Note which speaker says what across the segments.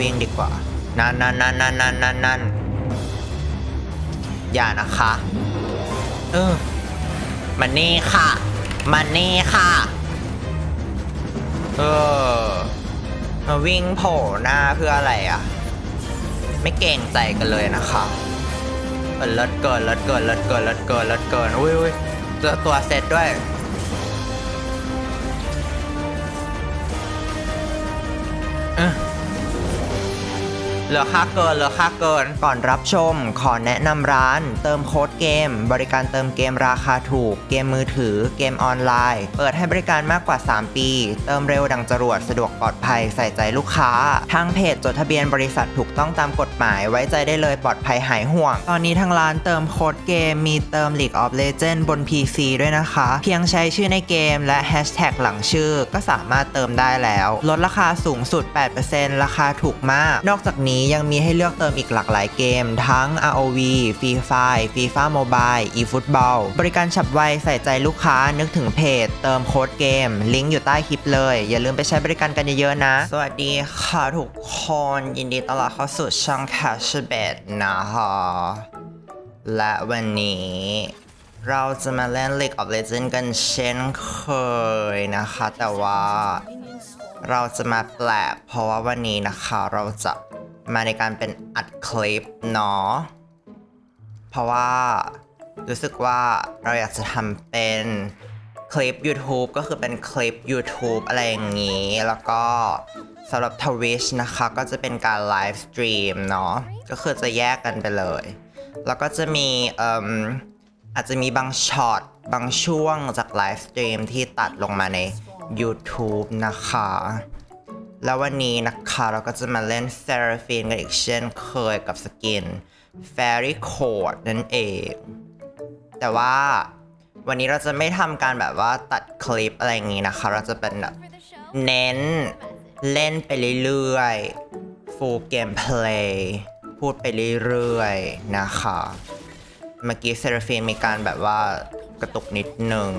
Speaker 1: วิ่งดีกว่า นั่นนั่นนั่นนั่นนั่นนั่นนั่นอย่านะคะ เออมันนี่ค่ะ มันนี่ค่ะ เออมาวิ่งโผล่หน้าเพื่ออะไรอะ ไม่เก่งใจกันเลยนะคะเออเลิศเกินเลิศเกินเลิศเกินเลิศเกินเลิศเกินอุ้ยอุ้ยเจอตัวเซตด้วยเออ เหลือค่าเกินเหลือค่าเกินก่อนรับชม ขอแนะนำร้าน เติมโค้ดเกม บริการเติมเกมราคาถูก เกมมือถือ เกมออนไลน์ เปิดให้บริการมากกว่า 3 ปี เติมเร็วดังจรวดสะดวกปลอดภัยใส่ใจลูกค้า ทางเพจจดทะเบียนบริษัทถูกต้องตามกฎหมายไว้ใจได้เลยปลอดภัยหายห่วง ตอนนี้ทางร้านเติมโค้ดเกมมีเติม League of Legends บน PC ด้วยนะคะ เพียงใช้ชื่อในเกมและแฮชแท็กหลังชื่อก็สามารถเติมได้แล้ว ลดราคาสูงสุด 8%ราคาถูกมาก นอกจากนี้ยังมีให้เลือกเติมอีกหลากหลายเกม ทั้ง ROV Free Fire FIFA Mobile eFootball บริการฉับไวใส่ใจลูกค้านึกถึงเพจ เติมโค้ดเกม ลิงก์อยู่ใต้คลิปเลย อย่าลืมไปใช้บริการกันเยอะๆนะ สวัสดีค่ะทุกคนยินดีต้อนรับเข้าสู่ช่อง Cash b e t นะคะและวันนี้เราจะมาเล่น League of Legends กันเช่นเคยนะคะ แต่ว่าเราจะมาแปลกเพราะว่าวันนี้นะคะเราจะ มาในการเป็นอัดคลิปเนาะ เพราะว่ารู้สึกว่าเราอยากจะทำเป็นคลิป YouTube ก็คือเป็นคลิป YouTube อะไรอย่างนี้ แล้วก็สำหรับ Twitch นะคะ ก็จะเป็นการไลฟ์สตรีมเนาะ ก็คือจะแยกกันไปเลย แล้วก็จะมีเอ่มอาจจะมีบางช็อตบางช่วงจากไลฟ์สตรีมที่ตัดลงมาใน YouTube นะคะ แล้ววันนี้นะคะเราก็จะมาเล่น s e r a p h i n กันอีกเช่นเคยกับสกิน Fairy Code นั่นเอง แต่ว่าวันนี้เราจะไม่ทำการแบบว่าตัดคลิปอะไรอย่างนี้นะคะ เราจะเป็นแบบเน้นเล่นไปเรื่อยๆ full gameplay พูดไปเรื่อยๆ นะคะ เมื่อกี้เซราฟีนมีการแบบว่ากระตุกนิดหนึ่ง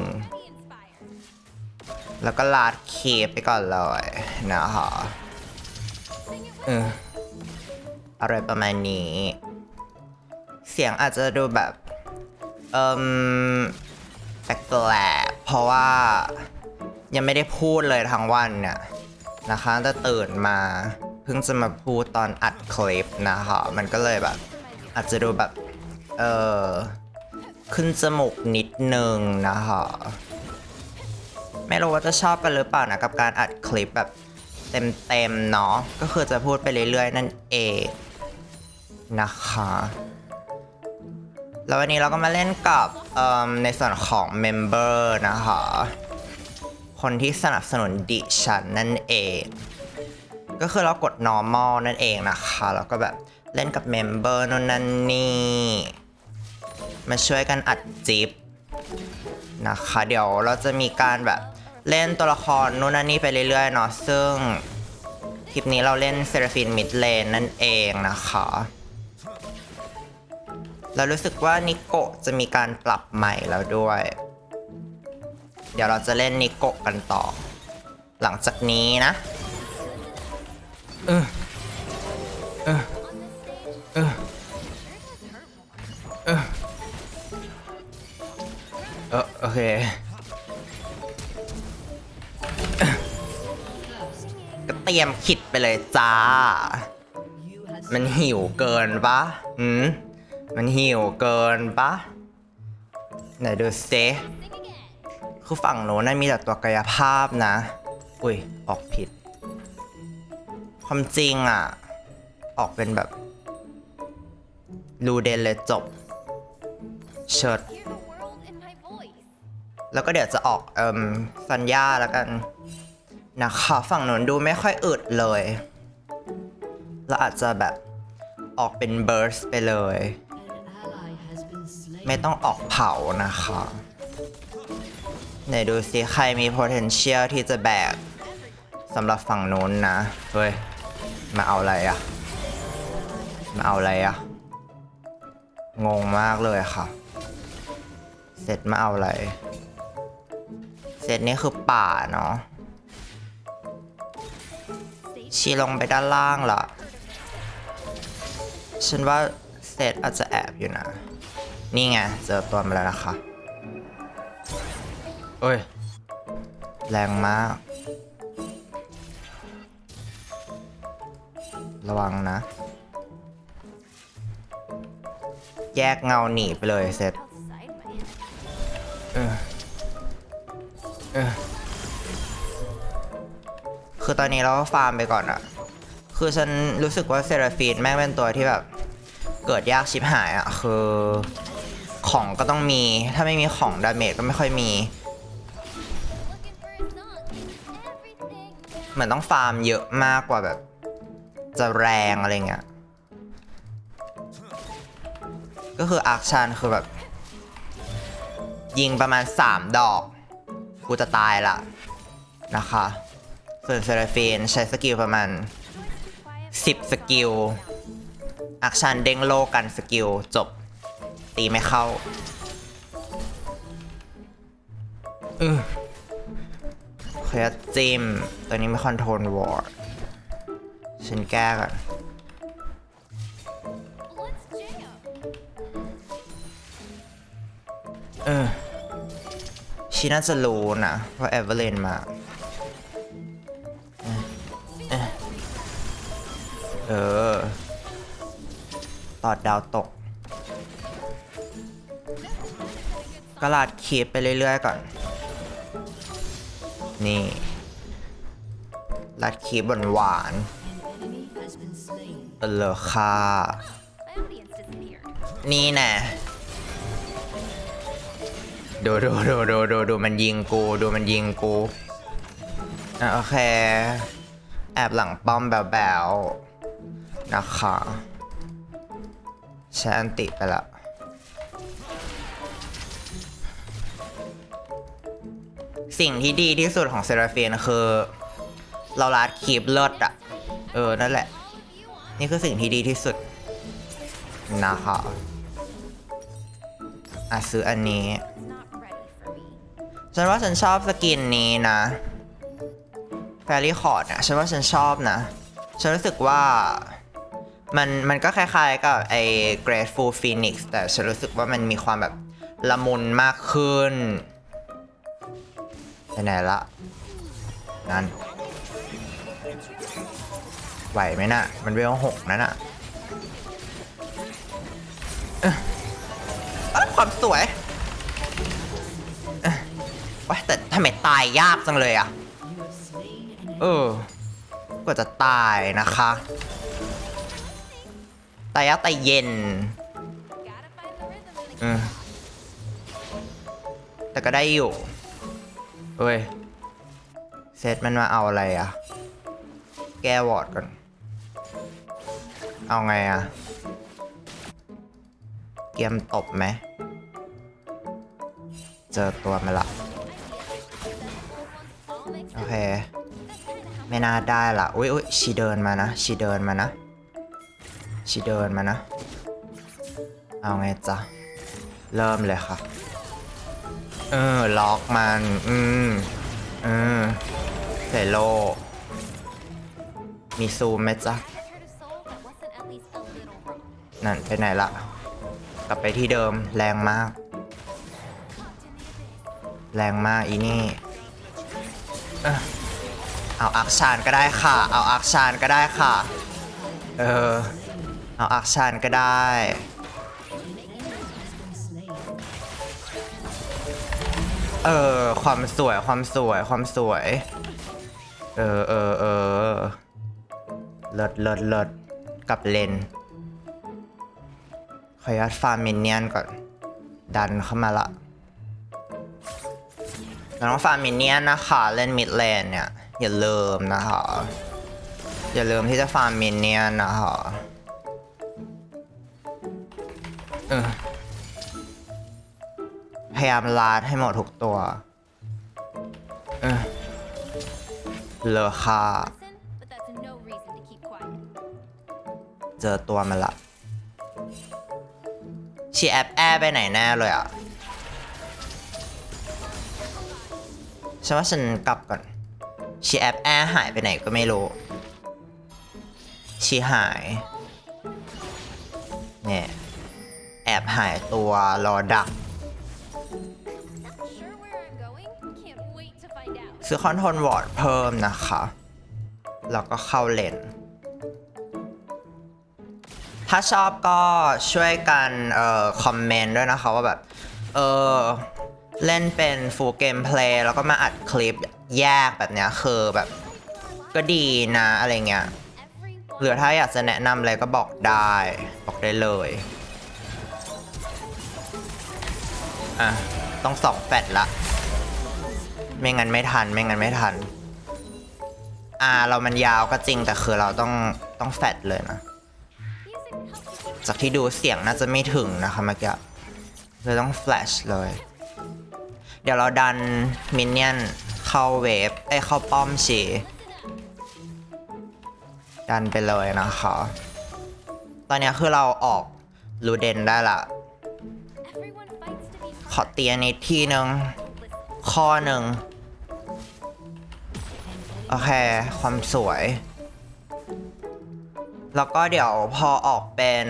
Speaker 1: แล้วก็ลาดเคปไปก่อนเลยนะคะเอออะไรประมาณนี้ เสียงอาจจะดูแบบ เอ่มแปลกๆเพราะว่ายังไม่ได้พูดเลยทั้งวันเนี่ยนะคะแต่ตื่นมาเพิ่งจะมาพูดตอนอัดคลิปนะคะมันก็เลยแบบ อาจจะดูแบบ เออขึ้นจมูกนิดนึงนะคะ ไม่รู้ว่าจะชอบกันหรือเปล่านะกับการอัดคลิปแบบเต็มๆเนาะก็คือจะพูดไปเรื่อยๆ นั่นเองนะคะ แล้ววันนี้เราก็มาเล่นกับในส่วนของเมมเบอร์นะคะ คนที่สนับสนุนดิฉันนั่นเอง ก็คือเรากด normal นั่นเองนะคะ แล้วก็แบบเล่นกับเมมเบอร์นู่นนั่นนี่มาช่วยกันอัดจิบนะคะ เดี๋ยวเราจะมีการแบบ เล่นตัวละครนู่นนนี่ไปเรื่อยๆเนาะซึ่ง คลิปนี้เราเล่นเซราฟินมิดเลนนั่นเองนะคะแล้วรู้สึกว่านิโกะจะมีการปรับใหม่แล้วด้วย เดี๋ยวเราจะเล่นนิโกะกันต่อ หลังจากนี้นะเออเออเออเออโอเค ตรียมคิดไปเลยจ้า มันหิวเกินปะอืมมันหิวเกินปะไหนดูเซคือฝั่งโน้นนะมีแต่ตัวกายภาพนะ อุ้ย ออกผิด ความจริงอะ ออกเป็นแบบรูเดนเลยจบ เชิดแล้วก็เดี๋ยวจะออกเอ่มสัญญาแล้วกัน นะคะฝั่งนู้นดูไม่ค่อยอึดเลยเราอาจจะแบบออกเป็นเบิร์สไปเลย ไม่ต้องออกเผานะคะไหนดูสิใครมี potential ที่จะแบกสำหรับฝั่งนู้นนะ เฮ้ย มาเอาอะไรอะมาเอาอะไรอะงงมากเลยค่ะ เสร็จมาเอาอะไรเซตนี้คือป่าเนาะ ชีลงไปด้านล่างละ
Speaker 2: For the
Speaker 1: ฉันว่าเซตอาจจะแอบอยู่นะ นี่ไง เจอตัวมาแล้วนะคะเอ้ย แรงมาก ระวังนะ แยกเงาหนีไปเลยเซต
Speaker 3: outside my head.
Speaker 1: เออเออ คือตอนนี้เราก็ฟาร์มไปก่อนอะคือฉันรู้สึกว่าเซราฟีนแม่งเป็นตัวที่แบบ เกิดยากชิบหายอะคือของก็ต้องมี ถ้าไม่มีของดาเมจก็ไม่ค่อยมี เหมือนต้องฟาร์มเยอะมากกว่าแบบ จะแรงอะไรเงี้ย ก็คืออาร์คชันคือแบบ ยิงประมาณ 3 ดอก กูจะตายละนะคะ ส่วนเซราฟีนใช้สกิลประมาณ 10 สกิลอาร์คชันเด้งโลกันสกิลจบ ตีไม่เข้าเออเคยจิมตัวนี้ไม่คอนโทรลวอร์ดฉันแก้ก่อนเออชีน่าจะรู้นะว่าเอเวอร์เลนมา อดดาวตกก็ลาดคีปไปเรื่อยๆก่อน นี่ลาดคีบบนหวานเออเลอค่ะนี่แน่ดูดูดูดูดูดูมันยิงกูดูมันยิงกูโอเค แอบหลังป้อมแบวๆนะคะ ใช้อันติไปละสิ่งที่ดีที่สุดของเซราฟีนคือ เราลัดคีบเลิศอะเออ นั่นแหละ นี่คือสิ่งที่ดีที่สุด นะคะอะซื้ออันนี้ ฉันว่าฉันชอบสกินนี้นะแฟรี่คอร์ดอะฉันว่าฉันชอบนะ ฉันรู้สึกว่า มันมันก็คล้ายๆกับไอ้ Grateful Phoenix แต่ฉันรู้สึกว่ามันมีความแบบละมุนมากขึ้นไปไหนละ นั่น ไหวไหมน่ะ มันเวลหกนั่นน่ะอ้ความสวยว้าแต่ทำไมตายยากจังเลยอะ เออกว่าจะตายนะคะ ตายยากตายเย็น
Speaker 2: Gotta find the rhythm in the
Speaker 1: อืมแต่ก็ได้อยู่เอ้ย เซตมันมาเอาอะไรอะ แก้วอร์ดก่อน เอาไงอะ เกียมตบไหม เจอตัวมาละ
Speaker 2: all makes
Speaker 1: โอเค ไม่น่าได้ละอุ้ยอุ้ยชีเดินมานะ ชีเดินมานะ ชีเดินมานะ เอาไงจ๊ะ เริ่มเลยค่ะ เออ ล็อกมัน อืมเอืมใส่โล มีซูมไหมจ๊ะ นั่นไปไหนละ กลับไปที่เดิมแรงมาก แรงมากอีนี่ เอ้อเอาอักชานก็ได้ค่ะ เอาอักชานก็ได้ค่ะ เออ เอาอักชานก็ได้ เออ ความสวยความสวยความสวย เออเออเออเลิศเลิศเลิศกับเลนขออนุญาตฟาร์มมินเนียนก่อน ดันเข้ามาละเราต้องฟาร์มมินเนียนนะคะ เล่นมิดเลนเนี่ย อย่าลืมนะคะ อย่าลืมที่จะฟาร์มมินเนียนนะคะ เออ พยายามลาดให้หมดทุกตัว เออเลอค่า
Speaker 2: Listen, but that's no reason to keep quiet.
Speaker 1: เจอตัวมันละชีแอปแอร์ไปไหนแน่เลยอะ ฉันว่าฉันกลับก่อนชีแอปแอร์หายไปไหนก็ไม่รู้ชีหาย เนี่ยแอบ หายตัวรอดัก ซื้อคอนโทรลวอร์ดเพิ่มนะคะ แล้วก็เข้าเลนถ้าชอบก็ช่วยกันเอ่อคอมเมนต์ด้วยนะคะว่าแบบ เออเล่นเป็นฟูลเกมเพลย์แล้วก็มาอัดคลิปแยกแบบเนี้ยคือแบบ ก็ดีนะอะไรเงี้ยหรือถ้าอยากจะแนะนำอะไรก็บอกได้ บอกได้เลย อะ ต้องสองแฟดละ ไม่งั้นไม่ทัน ไม่งั้นไม่ทัน อ่า เรามันยาวก็จริงแต่คือเราต้องต้องแฟดเลยนะ จากที่ดูเสียงน่าจะไม่ถึงนะคะเมื่อกี้เลยต้องแฟลชเลย เดี๋ยวเราดันมินเนี่ยนเข้าเวฟไอยเข้าป้อมฉีดันไปเลยนะคะ ตอนนี้คือเราออกลูเดนได้ละ อเตียนิดทีนึงข้อหนึ่งโอเค ความสวย แล้วก็เดี๋ยวพอออกเป็น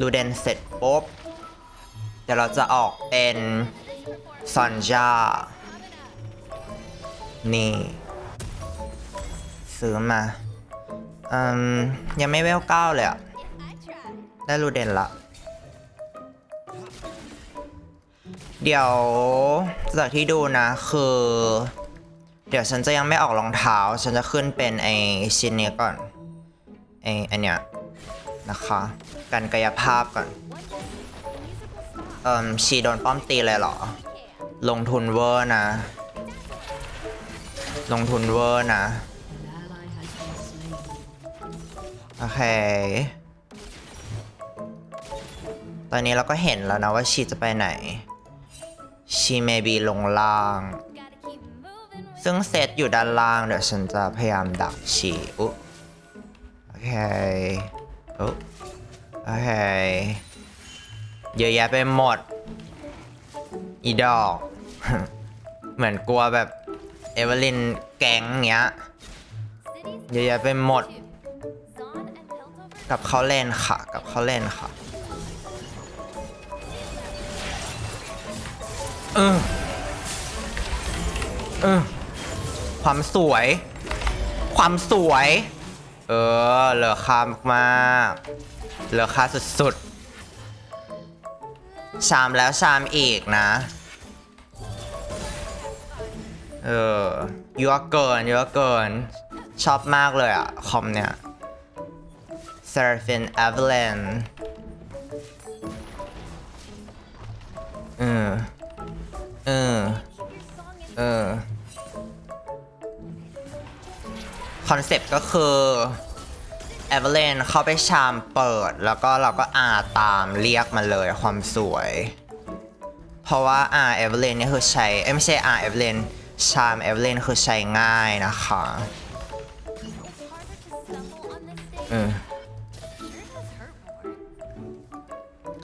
Speaker 1: ลูเดนเสร็จปุ๊บ เดี๋ยวเราจะออกเป็นซอนจานี่ ซื้อมาอืมยังไม่เวลเก้าเลยอะได้รูเดนละ เดี๋ยวจากที่ดูนะคือ เดี๋ยวฉันจะยังไม่ออกรองเท้า ฉันจะขึ้นเป็นไอชิ้นนี้ก่อนไออันเนี้ยนะคะกันกายภาพก่อนเอิมชีโดนป้อมตีเลยเหรอ ลงทุนเวอร์นะ ลงทุนเวอร์นะ โอเค ตอนนี้เราก็เห็นแล้วนะว่าชีจะไปไหน ชีเมบีลงล่าง ซึ่งเซตอยู่ด้านล่าง เดี๋ยวฉันจะพยายามดักชีอุ๊โอเคอุ๊โอเค เยอะแยะไปหมด อีดอก เหมือนกลัวแบบเอเวอร์ลินแก๊งเงี้ย เยอะแยะไปหมด กับเขาเล่นค่ะ กับเขาเล่นค่ะ เออ เออ ความสวย ความสวย เออ เหลือค่ามากๆ เหลือค่าสุดๆ ชามแล้วชามอีกนะ เออยัวเกินยัวเกิน ชอบมากเลยอะคอมเนี่ย Seraphim Evelyn เออ เออ เออ คอนเซปต์ก็คือเอเวอร์เลนเข้าไปชามเปิด แล้วก็เราก็อาตามเรียกมาเลยความสวย เพราะว่าอาเอเวอร์เลนนี่คือใช้เอ้ยไม่ใช่อาเอเวอร์เลนชามเอเวอร์เลนคือใช้ง่ายนะคะเออ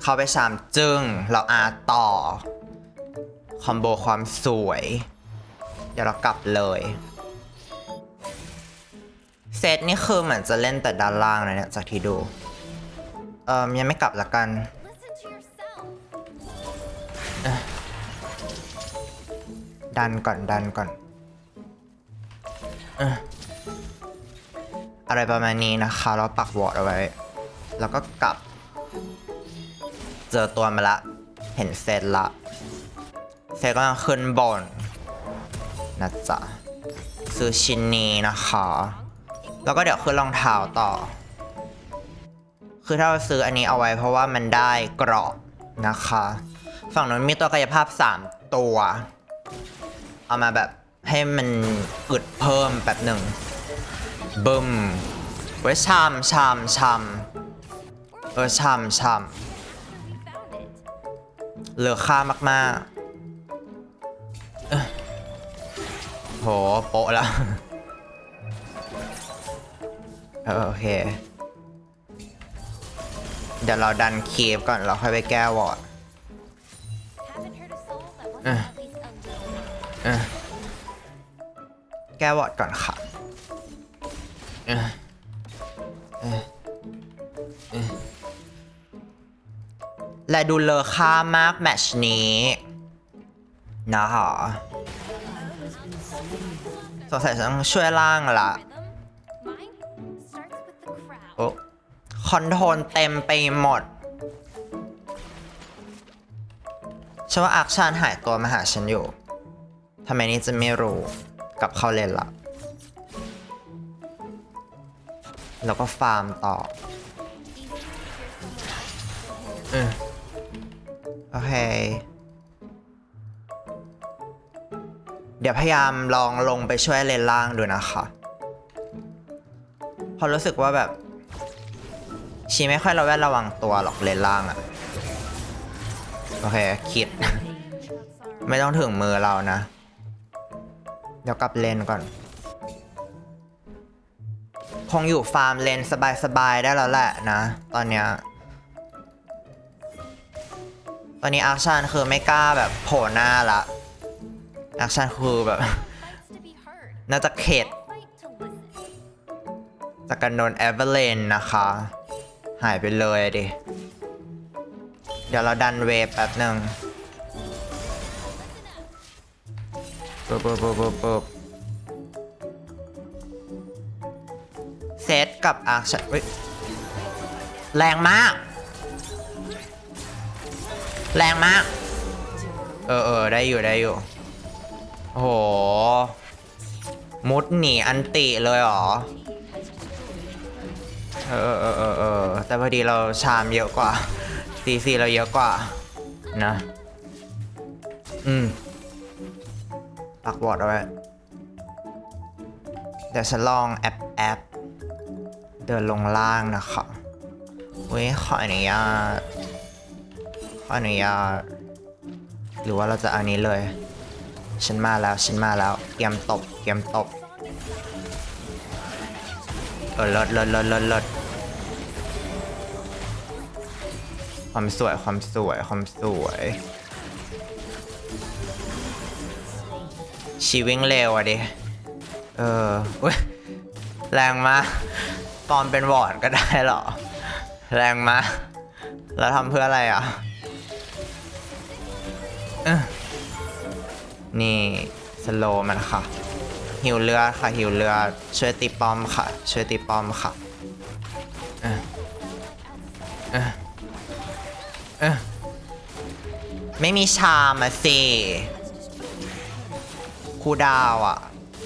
Speaker 1: เข้าไปชามจึงเราอาต่อ คอมโบความสวย เดี๋ยวเรากลับเลย เซตนี่คือเหมือนจะเล่นแต่ด้านล่างนะเนี่ย จากที่ดู เอ่มยังไม่กลับละกันดันก่อนดันก่อน อะไรประมาณนี้นะคะเราปักวอร์ดเอาไว้ แล้วก็กลับ เจอตัวมาละ เห็นเซตละ เซตก็ขึ้นบนนะจ๊ะซื้อชิ้นนี้นะคะ แล้วก็เดี๋ยวขึ้นรองเท้าต่อ คือถ้าเราซื้ออันนี้เอาไว้เพราะว่ามันได้เกรอบนะคะ ฝั่งนู้นมีตัวกายภาพ 3 ตัว เอามาแบบให้มันอึดเพิ่มแบบหนึ่งบึมไว้ชามชามชามเออชามชามเหลือค่ามากๆ โหโปะแล้วเออโอเค เดี๋ยวเราดันคีฟก่อนเราค่อยไปแก้วอร์ด
Speaker 2: Haven't heard a soul that wasn't
Speaker 1: Uh.
Speaker 2: at least a little.
Speaker 1: เออแก้วอร์ดก่อนค่ะเออเออเออและดูเลอค่ามากแมตชนี้นะคะ สงสัยต้องช่วยล่างละโอ้คอนโทรลเต็มไปหมดฉันว่าอักชานหายตัวมาหาฉันอยู่ทำไมนี่จะไม่รู้กลับเข้าเล่นละแล้วก็ฟาร์มต่อ
Speaker 2: Easy to hear someone else.
Speaker 1: เออโอเค เดี๋ยวพยายามลองลงไปช่วยเลนล่างดูนะคะเพราะรู้สึกว่าแบบ ชีไม่ค่อยระแวดระวังตัวหรอกเลนล่างอะโอเคคิด ไม่ต้องถึงมือเรานะ เดี๋ยวกลับเลนก่อน คงอยู่ฟาร์มเลนสบายๆได้แล้วแหละนะ ตอนเนี้ยตอนนี้อาร์ชันคือไม่กล้าแบบโผล่หน้าละ แอาร์ชันคือแบบ น่าจะเข็ดจากการโดนเอเวอร์เลนนะคะ หายไปเลยดิ เดี๋ยวเราดันเวฟแป๊บหนึ่งปุ๊บปุ๊บปุ๊บปุ๊บปุ๊บเซตกับอาร์ชันแรงมาก แรงมาก เออเออได้อยู่ได้อยู่ โอ้โห มุดหนีอันติเลยเหรอ เออเออเออเออแต่พอดีเราชามเยอะกว่าซีซีเราเยอะกว่า นะ อืม ปักวอร์ดเอาไว้ เดี๋ยวฉันลองแอปแอปเดินลงล่างนะคะเว้ยขออนุญาตขออนุญาตหรือว่าเราจะอันนี้เลย ฉันมาแล้วฉันมาแล้วเตรียมตบเตรียมตบเออลิศเลิศเลิศเลิศเลิศความสวยความสวยความสวยชีวิ่งเร็วอะดิเออุ้ยแรงมากปอมเป็นวอร์ดก็ได้เหรอ แรงมากแล้วทำเพื่ออะไรอะ นี่สโลมันค่ะ หิวเลือดค่ะ หิวเลือดช่วยตีป้อมค่ะ ช่วยตีป้อมค่ะเออเออเออไม่มีชามอะสิครูดาวอะ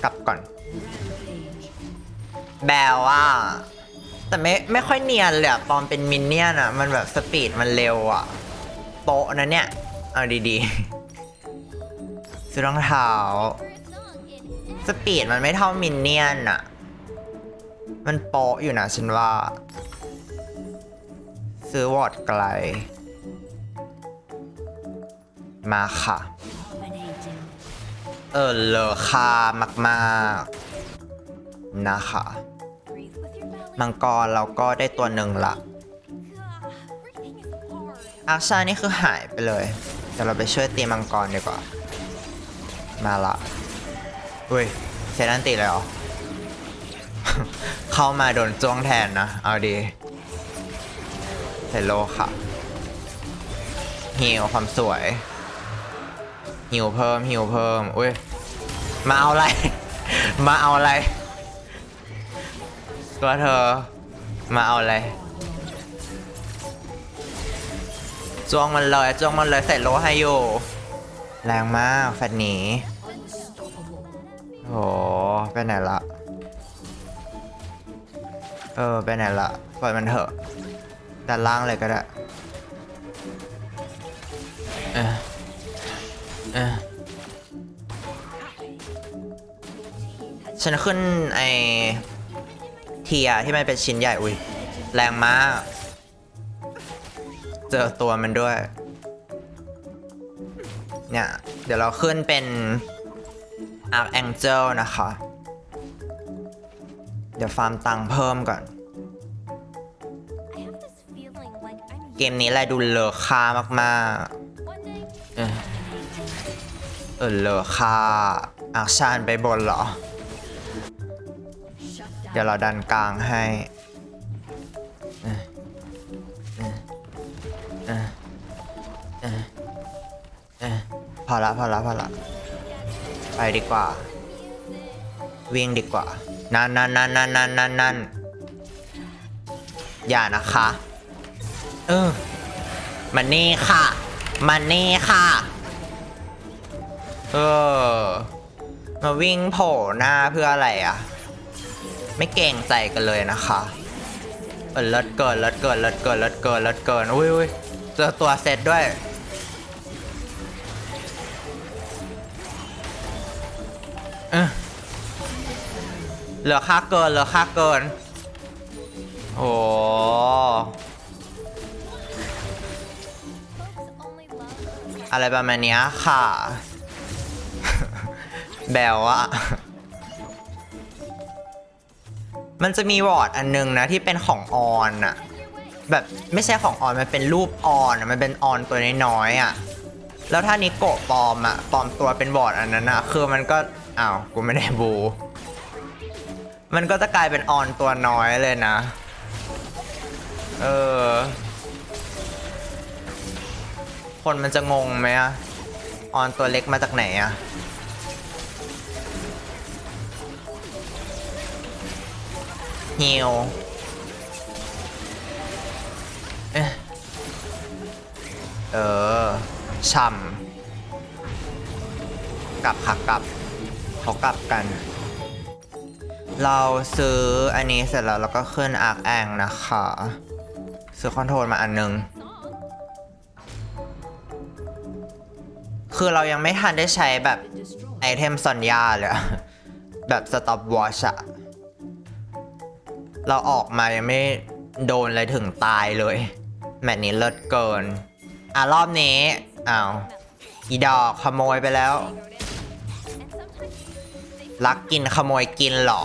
Speaker 1: กลับก่อน
Speaker 3: Page.
Speaker 1: แบลว่าแต่ไม่ไม่ค่อยเนียนเลยอะตอนเป็นมินเนี่ยนอะมันแบบสปีดมันเร็วอะโป๊ะนะเนี่ย เอาดีๆ ซื้อรองเท้า สปีดมันไม่เท่ามินเนี่ยนอะมันโป๊ะอยู่นะฉันว่า ซื้อวอดไกล มาค่ะ เออเลอค่ามากๆ นะคะ มังกรเราก็ได้ตัวหนึ่งละอาชานี่คือหายไปเลยเดี๋ยวเราไปช่วยตีมังกรดีกว่า มาละอุ้ยเซนันติเลยเหรอ เข้ามาโดนจ้วงแทนนะ เอาดีเซโลค่ะฮิวความสวยฮิวเพิ่มฮิวเพิ่มอุ้ย มาเอาอะไร มาเอาอะไร ตัวเธอ มาเอาอะไรจ้วงมันเลยจ้วงมันเลยใส่โลให้อยู่ แรงมากแฟดหนี
Speaker 3: Unstoppable.
Speaker 1: โหไปไหนละ เออไปไหนละปล่อยมันเถอะด้านล่างเลยก็ได้เออเออฉันขึ้นไอเทียที่มันเป็นชิ้นใหญ่อุ้ยแรงมาก เจอตัวมันด้วย เนี่ย เดี๋ยวเราขึ้นเป็น Archangel นะคะ เดี๋ยวฟาร์มตังค์เพิ่มก่อน เกมนี้แหละดูเลอค่ามาก
Speaker 2: one day
Speaker 1: ๆเออเออเลอค่าอาชานไปบนเหรอ เดี๋ยวเราดันกลางให้ อละพอละพอละไปดีกว่า วิ่งดีกว่า นั่นนั่นนั่นนั่นนั่นนั่นนั่นอย่านะคะ เออ มันนี่ค่ะ มันนี่ค่ะ เออ มาวิ่งโผล่หน้าเพื่ออะไรอะ ไม่เก่งใจกันเลยนะคะเออลิศเกินลิศเกินลิศเกินลิศเกินลิศเกิน อุ้ยอุ้ยเจอตัวเซตด้วย ออเหลือค่าเกินเหลือค่าเกิน โอ้
Speaker 2: Folks only love
Speaker 1: อะไรประมาณเนี้ยค่ะ แบลอะมันจะมีวอร์ดอันนึงนะที่เป็นของออนอะแบบไม่ใช่ของออนมันเป็นรูปออนอะมันเป็นออนตัวน้อยๆอะแล้วถ้านิโกะปลอมอะปลอมตัวเป็นวอร์ดอันนั้นอะคือมันก็ อ้าวกูไม่ได้บู มันก็จะกลายเป็นออนตัวน้อยเลยนะ เออ คนมันจะงงไหมอะออนตัวเล็กมาจากไหนอะฮิวเอ๊ะเออช่ำกลับค่ะกลับ เขากลับกัน เราซื้ออันนี้เสร็จแล้วเราก็ขึ้นอาร์คแองนะคะ ซื้อคอนโทรลมาอันนึง คือเรายังไม่ทันได้ใช้แบบไอเทมซอนยาเลยแบบสต็อปวอชอะเราออกมายังไม่โดนอะไรถึงตายเลย แมตช์นี้เลิศเกิน อะ รอบนี้ อ้าว อีดอกขโมยไปแล้ว ลักกินขโมยกินเหรอ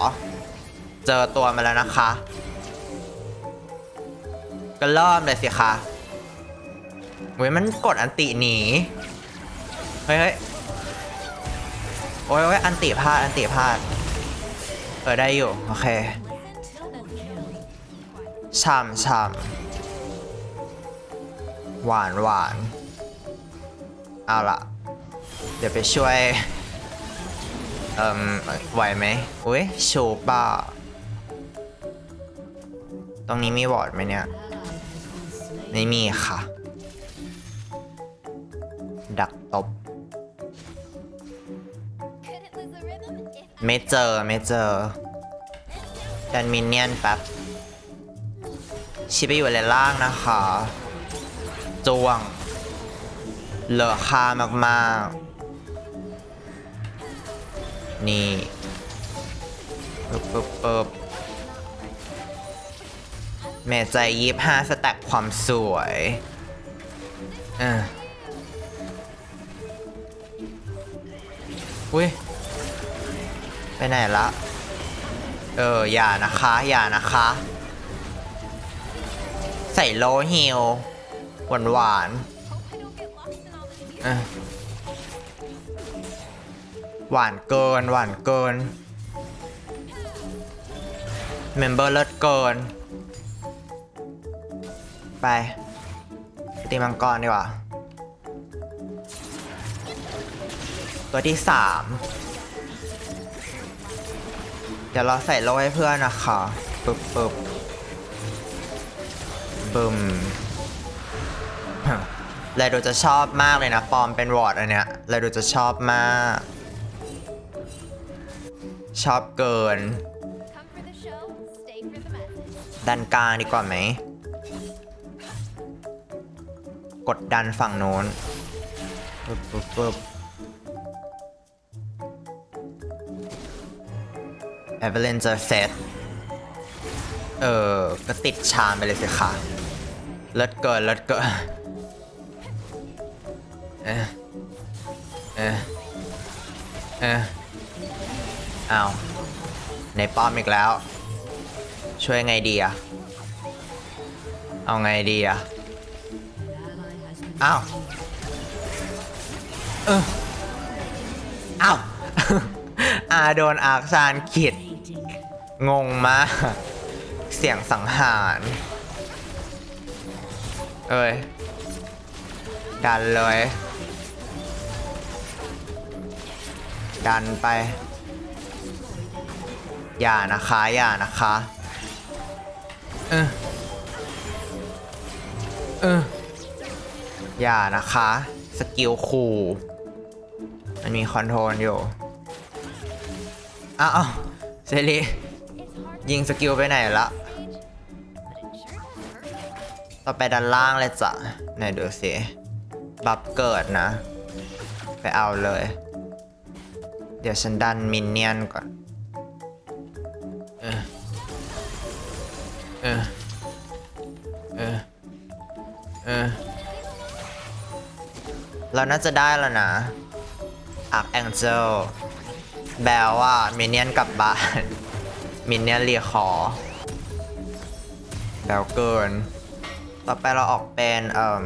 Speaker 1: เจอตัวมาแล้วนะคะ ก็เริ่มเลยสิคะเว้ยมันกดอันติหนีเฮ้ยเฮ้ยโอ้ยโอ้ยอันติพลาดอันติพลาด เออได้อยู่ โอเคช่ำช่ำหวานหวานเอาละเดี๋ยวไปช่วย เอ่มไหวไหมอุ้ยโชูป้า ตรงนี้มีวอร์ดไหมเนี่ย ไม่มีค่ะ ดักตบ ไม่เจอ ไม่เจอดันมินเนี่ยนแป๊บ ชิไปอยู่เลนล่างนะคะจวง เหลือค่ามากๆ นี่ปึ๊บปึ๊บปึ๊บแม่ใจยีบห้าสแต็กความสวยเอออุ้ย ไปไหนละ เออ อย่านะคะ อย่านะคะ ใส่โลฮิลหวานหวาน
Speaker 2: hope I
Speaker 1: หวานเกิน หวานเกิน เมมเบอร์เลิศเกิน ไป ตีมังกรดีกว่า ตัวที่สามเดี๋ยวเราใส่โล่ให้เพื่อนนะคะปึ๊บปึ๊บบึมเลยดูจะชอบมากเลยนะ ปอมเป็นวอร์ดอันเนี้ยเลยดูจะชอบมาก ชอบเกิน ดันกลางดีกว่าไหม กดดันฝั่งโน้นปึ๊บปึ๊บปึ๊บ a v a l a n c e เซตเออ ก็ติดชามไปเลยสิค่ะ เลิศเกิน เลิศเกิน เอะเอะเอะอ้าวในป้อมอีกแล้ว ช่วยไงดีอะเอาไงดีอะ
Speaker 3: An ally has been
Speaker 1: Ow.
Speaker 3: slain.
Speaker 1: เอออ้าวอาโดนอาร์คซานขิด งงมากเสียงสังหารเอ้ยดันเลย ดันไป อย่านะคะอย่านะคะเออเอออย่านะคะ สกิลคูลมันมีคอนโทรลอยู่อ้าวเซรี
Speaker 2: It's hard
Speaker 1: ยิงสกิลไปไหนละ
Speaker 2: to stage, but it sure does perfect.
Speaker 1: ต่อไปด้านล่างเลยจ้ะไหนดูสิบัฟเกิดนะ ไปเอาเลย เดี๋ยวฉันดันมินเนี่ยนก่อน เราน่าจะได้แล้วนะอักแองเจลแบลว่ามินเนี่ยนกลับบ้าน มินเนี่ยนเรียคอแบลเกิน ต่อไปเราออกเป็นเอ่ม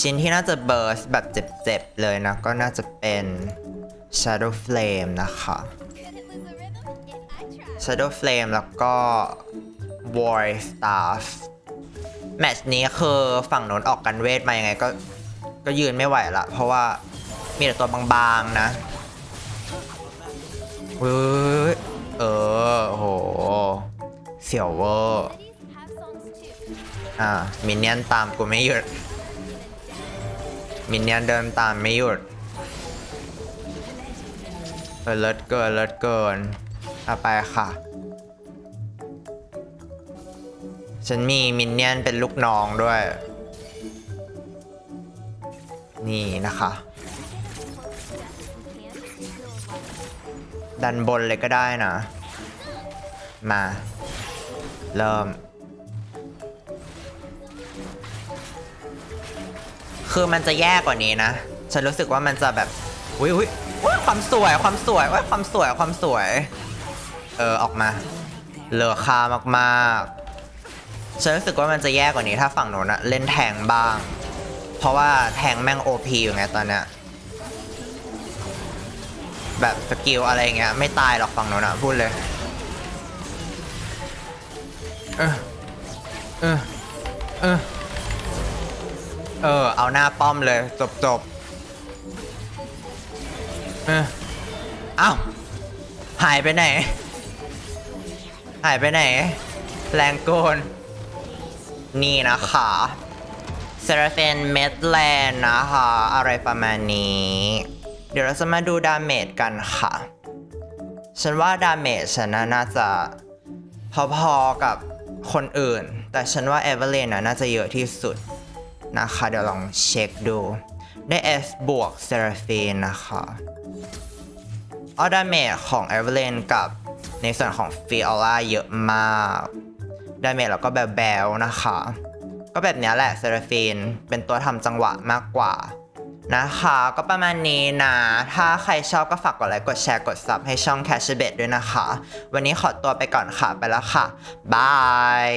Speaker 1: ชิ้นที่น่าจะเบิร์สแบบเจ็บๆเลยนะ ก็น่าจะเป็น Shadow Flame นะคะ Shadow Flame แล้วก็ War Staff แมตช์นี้คือฝั่งโน้นออกกันเวทมายังไงก็ ก็ยืนไม่ไหวละ เพราะว่ามีแต่ตัวบางๆนะเว้ยเออโห เสียวเวอร์อ่ามินเนี่ยนตามกูไม่หยุด มินเนี่ยนเดินตามไม่หยุดเออเลิศเกินเลิศเกินเอาไปค่ะ ฉันมีมินเนี่ยนเป็นลูกน้องด้วย นี่นะคะ ดันบนเลยก็ได้นะ มา เริ่ม คือมันจะแย่กว่านี้นะ ฉันรู้สึกว่ามันจะแบบอุ้ยอุ้ยความสวยความสวยว่าความสวยความสวย เออออกมา เหลือค่ามากๆฉันรู้สึกว่ามันจะแย่กว่านี้ถ้าฝั่งโน้นอะเล่นแทงบ้าง เพราะว่าแทงแม่งโอพีอยู่ไงตอนเนี้ยแบบสกิลอะไรเงี้ยไม่ตายหรอกฝั่งโน้นอะพูดเลยเออเออเออเออเอาหน้าป้อมเลยจบจบเออเอ้าหายไปไหน หายไปไหน แรงโกน นี่นะคะ เซราเฟนเมดแลนนะคะ อะไรประมาณนี้ เดี๋ยวเราจะมาดูดาเมจกันค่ะ ฉันว่าดาเมจฉันน่ะน่าจะพอๆกับคนอื่น แต่ฉันว่าเอเวอร์เลนน่าจะเยอะที่สุดนะคะ เดี๋ยวลองเช็คดู ได้ S บวกเซราฟีนนะคะออดาเมจของเอเวอร์เลนกับในส่วนของฟิออร่าเยอะมาก ดาเมจแล้วก็แบบแบลนะคะ ก็แบบนี้แหละเซราฟีนเป็นตัวทำจังหวะมากกว่า นะคะ ก็ประมาณนี้นะ ถ้าใครชอบก็ฝากกดไลค์กดแชร์กดซับให้ช่อง Cash b e t ด้วยนะคะ วันนี้ขอตัวไปก่อนค่ะ ไปแล้วค่ะ บาย